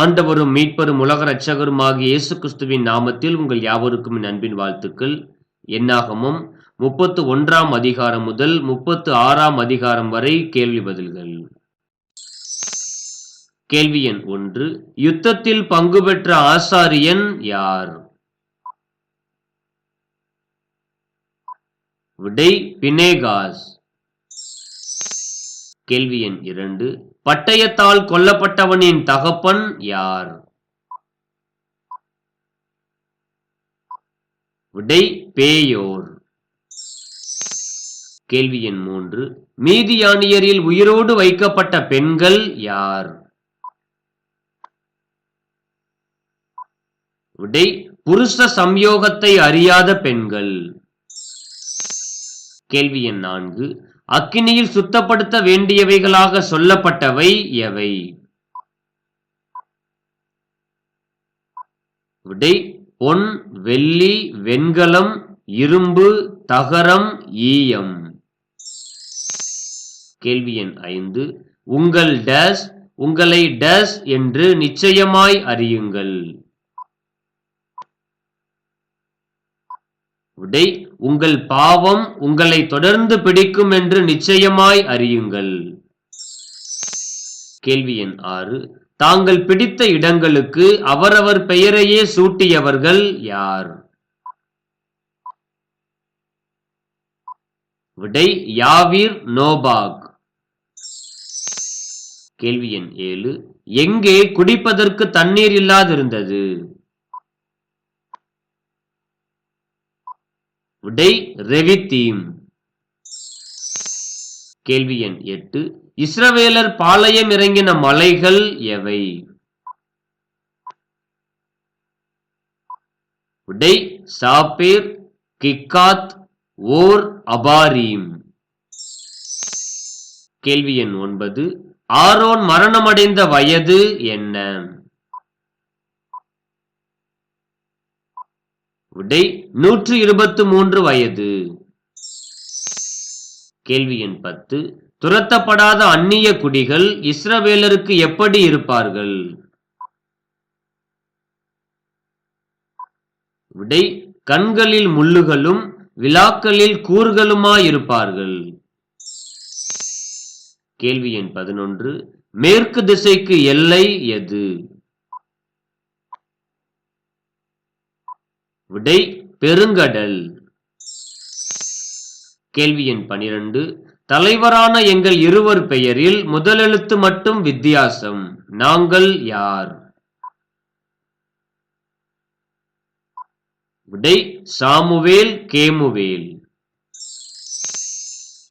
ஆண்டவரும் மீட்பரும் உலக ரட்சகருமாகிய இயேசு கிறிஸ்துவின் நாமத்தில் உங்கள் யாவருக்கும் என் அன்பின் வாழ்த்துக்கள். என்னாகமும் முப்பத்து ஒன்றாம் அதிகாரம் முதல் முப்பத்து ஆறாம் அதிகாரம் வரை கேள்வி பதில்கள். கேள்வி எண் ஒன்று யுத்தத்தில் பங்கு பெற்ற ஆசாரியன் யார்? விடை பினேகாஸ். கேள்வி எண் இரண்டு. பட்டயத்தால் கொல்லப்பட்டவனின் தகப்பன் யார்? விடை பேயோர். கேள்வி எண் மூன்று. மீதியானியரில் உயிரோடு வைக்கப்பட்ட பெண்கள் யார்? விடை புருஷ சம்யோகத்தை அறியாத பெண்கள். கேள்வி எண் நான்கு. அக்கினியில் சுத்தப்படுத்த வேண்டியவைகளாக சொல்லப்பட்டவை எவை? விடை பொன் வெள்ளி வெண்கலம் இரும்பு தகரம் ஈயம். கேள்வி எண் ஐந்து. உங்கள் டேஸ் உங்களை டேஸ் என்று நிச்சயமாய் அறியுங்கள். விடை உங்கள் பாவம் உங்களை தொடர்ந்து பிடிக்கும் என்று நிச்சயமாய் அறியுங்கள். கேள்வி எண் ஆறு. தாங்கள் பிடித்த இடங்களுக்கு அவரவர் பெயரையே சூட்டியவர்கள் யார்? விடை யாவீர் நோபாக். கேள்வி எண் ஏழு. எங்கே குடிப்பதற்கு தண்ணீர் இல்லாதிருந்தது? விடை ரெவித்தீம் கேள்வி எண் எட்டு. இஸ்ரவேலர் பாளையம் இறங்கின மலைகள் எவை? விடை சாப்பேர் கிக்காத் ஓர் அபாரீம். கேள்வி எண் ஒன்பது. ஆரோன் மரணமடைந்த வயது என்ன? விடை நூற்று இருபத்து மூன்று வயது. கேள்வி எண் பத்து. துரத்தப்படாத அந்நிய குடிகள் இஸ்ரவேலருக்கு எப்படி இருப்பார்கள்? விடை கண்களில் முள்ளுகளும் விழாக்களில் கூறுகளுமாயிருப்பார்கள் கேள்வி எண் பதினொன்று. மேற்கு திசைக்கு எல்லை எது? விடை பெருங்கடல். கேள்வி எண் பனிரெண்டு. தலைவரான எங்கள் இருவர் பெயரில் முதலெழுத்து மட்டும் வித்தியாசம். நாங்கள் யார்? விடை சாமுவேல் கேமுவேல்.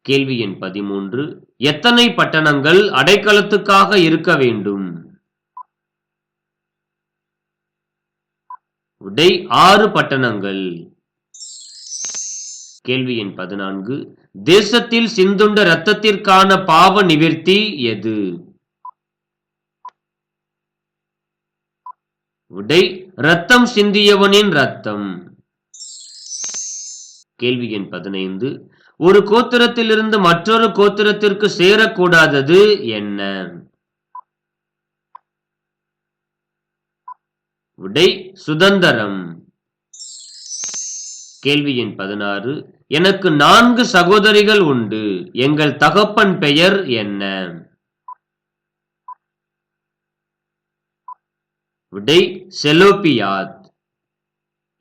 கேள்வி எண் பதிமூன்று. எத்தனை பட்டணங்கள் அடைக்கலத்துக்காக இருக்க வேண்டும்? உடை ஆறு பட்டணங்கள். கேள்வி எண் பதினான்கு. தேசத்தில் சிந்துண்ட இரத்தத்திற்கான பாவ நிவர்த்தி எது? உடை ரத்தம் சிந்தியவனின் ரத்தம் கேள்வி எண் பதினைந்து. ஒரு கோத்திரத்திலிருந்து மற்றொரு கோத்திரத்திற்கு சேரக்கூடாதது என்ன? விடை சுதந்திரம். கேள்வி எண் பதினாறு. எனக்கு நான்கு சகோதரிகள் உண்டு. எங்கள் தகப்பன் பெயர் என்ன? விடை செலோபியாத்.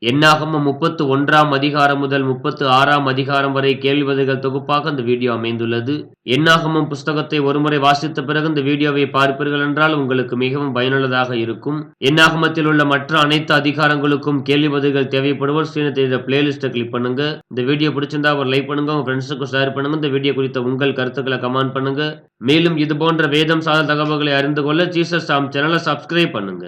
என்னாகம முப்பத்து ஒன்றாம் அதிகாரம் முதல் முப்பத்து ஆறாம் அதிகாரம் வரை கேள்விபதிகள் தொகுப்பாக இந்த வீடியோ அமைந்துள்ளது. என்னாகமும் புஸ்தகத்தை ஒருமுறை வாசித்த பிறகு இந்த வீடியோவை பார்ப்பீர்கள் என்றால் உங்களுக்கு மிகவும் பயனுள்ளதாக இருக்கும். என்னாகமத்தில் உள்ள மற்ற அனைத்து அதிகாரங்களுக்கும் கேள்விபதிகள் தேவைப்படுவோர் ஸ்ரீனத்தை இந்த பிளேலிஸ்ட்டை கிளிக் பண்ணுங்க. இந்த வீடியோ பிடிச்சிருந்தா ஒரு லைக் பண்ணுங்க உங்க ஃப்ரெண்ட்ஸுக்கு ஷேர் பண்ணுங்க. இந்த வீடியோ குறித்த உங்கள் கருத்துக்களை கமெண்ட் பண்ணுங்க. மேலும் இது போன்ற வேதம் சார்ந்த தகவல்களை அறிந்து கொள்ள ஜீசஸ் சாம் சேனலை சப்ஸ்கிரைப் பண்ணுங்க.